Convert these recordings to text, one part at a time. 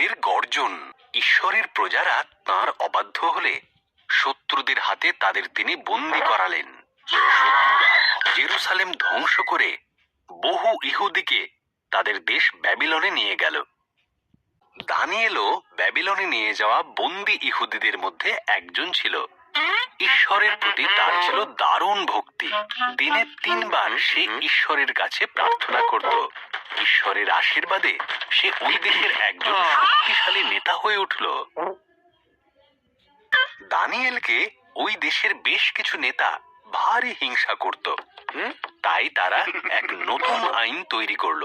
হুঙ্কারের গর্জন। ঈশ্বরের প্রজারা তাঁর অবাধ্য হলে শত্রুদের হাতে তাদের তিনি বন্দি করালেন। জেরুসালেম ধ্বংস করে বহু ইহুদিকে তাদের দেশ ব্যাবিলনে নিয়ে গেল। দানিয়েলও ব্যাবিলনে নিয়ে যাওয়া বন্দি ইহুদিদের মধ্যে একজন ছিল। ঈশ্বরের প্রতি তার ছিল দারুণ ভক্তি। দিনে তিনবার সে ঈশ্বরের কাছে প্রার্থনা করত। ঈশ্বরের আশীর্বাদে সে ওই দেশের একজন শক্তিশালী নেতা হয়ে উঠল। দানিয়েলকে ওই দেশের বেশ কিছু নেতা ভারী হিংসা করত। তাই তারা এক নতুন আইন তৈরি করল।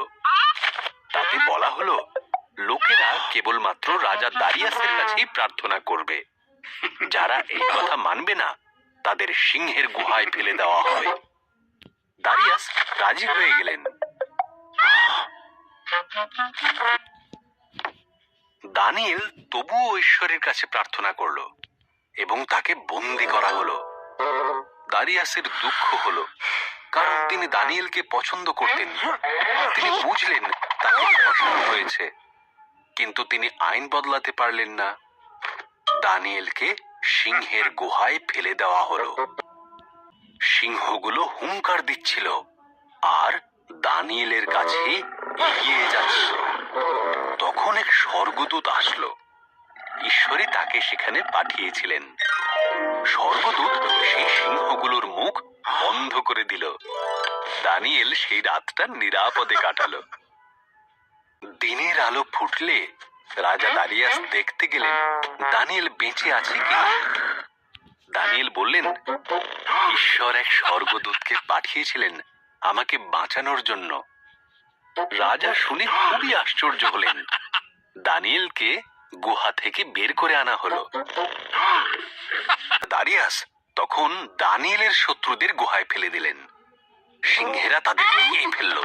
তাতে বলা হলো লোকেরা কেবলমাত্র রাজা দারিয়াসের কাছেই প্রার্থনা করবে। যারা এই কথা মানবে না তাদের সিংহের গুহায় ফেলে দেওয়া হবে দারিয়াস রাজি হয়ে গেলেন। দানিয়েল তবুও ঈশ্বরের কাছে প্রার্থনা করল এবং তাকে বন্দি করা হলো। দারিয়াসের দুঃখ হলো, কারণ তিনি দানিয়েলকে পছন্দ করতেন তিনি বুঝলেন তাকে ফসানো হয়েছে, কিন্তু তিনি আইন বদলাতে পারলেন না। দানিয়েলকে সিংহের গুহায় ফেলে দেওয়া হলো। সিংহগুলো হুঙ্কার দিচ্ছিল, আর দানিয়েলের কাছে এগিয়ে যাচ্ছিল তখন এক স্বর্গদূত আসলো। ঈশ্বরই তাকে সেখানে পাঠিয়েছিলেন। স্বর্গদূত সেই সিংহগুলোর মুখ বন্ধ করে দিল। দানিয়েল সেই রাতটা নিরাপদে কাটালো। দিনের আলো ফুটলে রাজা দারিয়াস দেখতে গেলেন, দানিয়েল বেঁচে আছে কি? দানিয়েল বললেন, ঈশ্বর এক স্বর্গদূতকে পাঠিয়েছিলেন আমাকে বাঁচানোর জন্য। রাজা শুনে খুবই আশ্চর্য হলেন। দানিয়েলকে গুহা থেকে বের করে আনা হলো। দারিয়াস তখন দানিয়েলের শত্রুদের গুহায় ফেলে দিলেন। সিংহেরা তাদের খেয়ে ফেলল।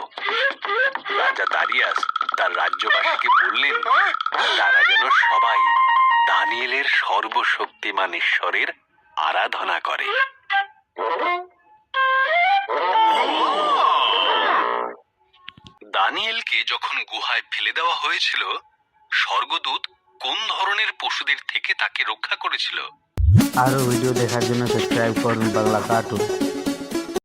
রাজা দারিয়াস তার রাজ্যবাসীকে বললেন, তারা যেন সবাই দানিয়েলের সর্বশক্তিমান ঈশ্বরের আরাধনা করে। দানিয়েলকে যখন গুহায় ফেলে দেওয়া হয়েছিল, স্বর্গদূত কোন ধরনের পশুদের থেকে তাকে রক্ষা করেছিল? আরও ভিডিও দেখার জন্য সাবস্ক্রাইব করুন বাংলা কার্টুন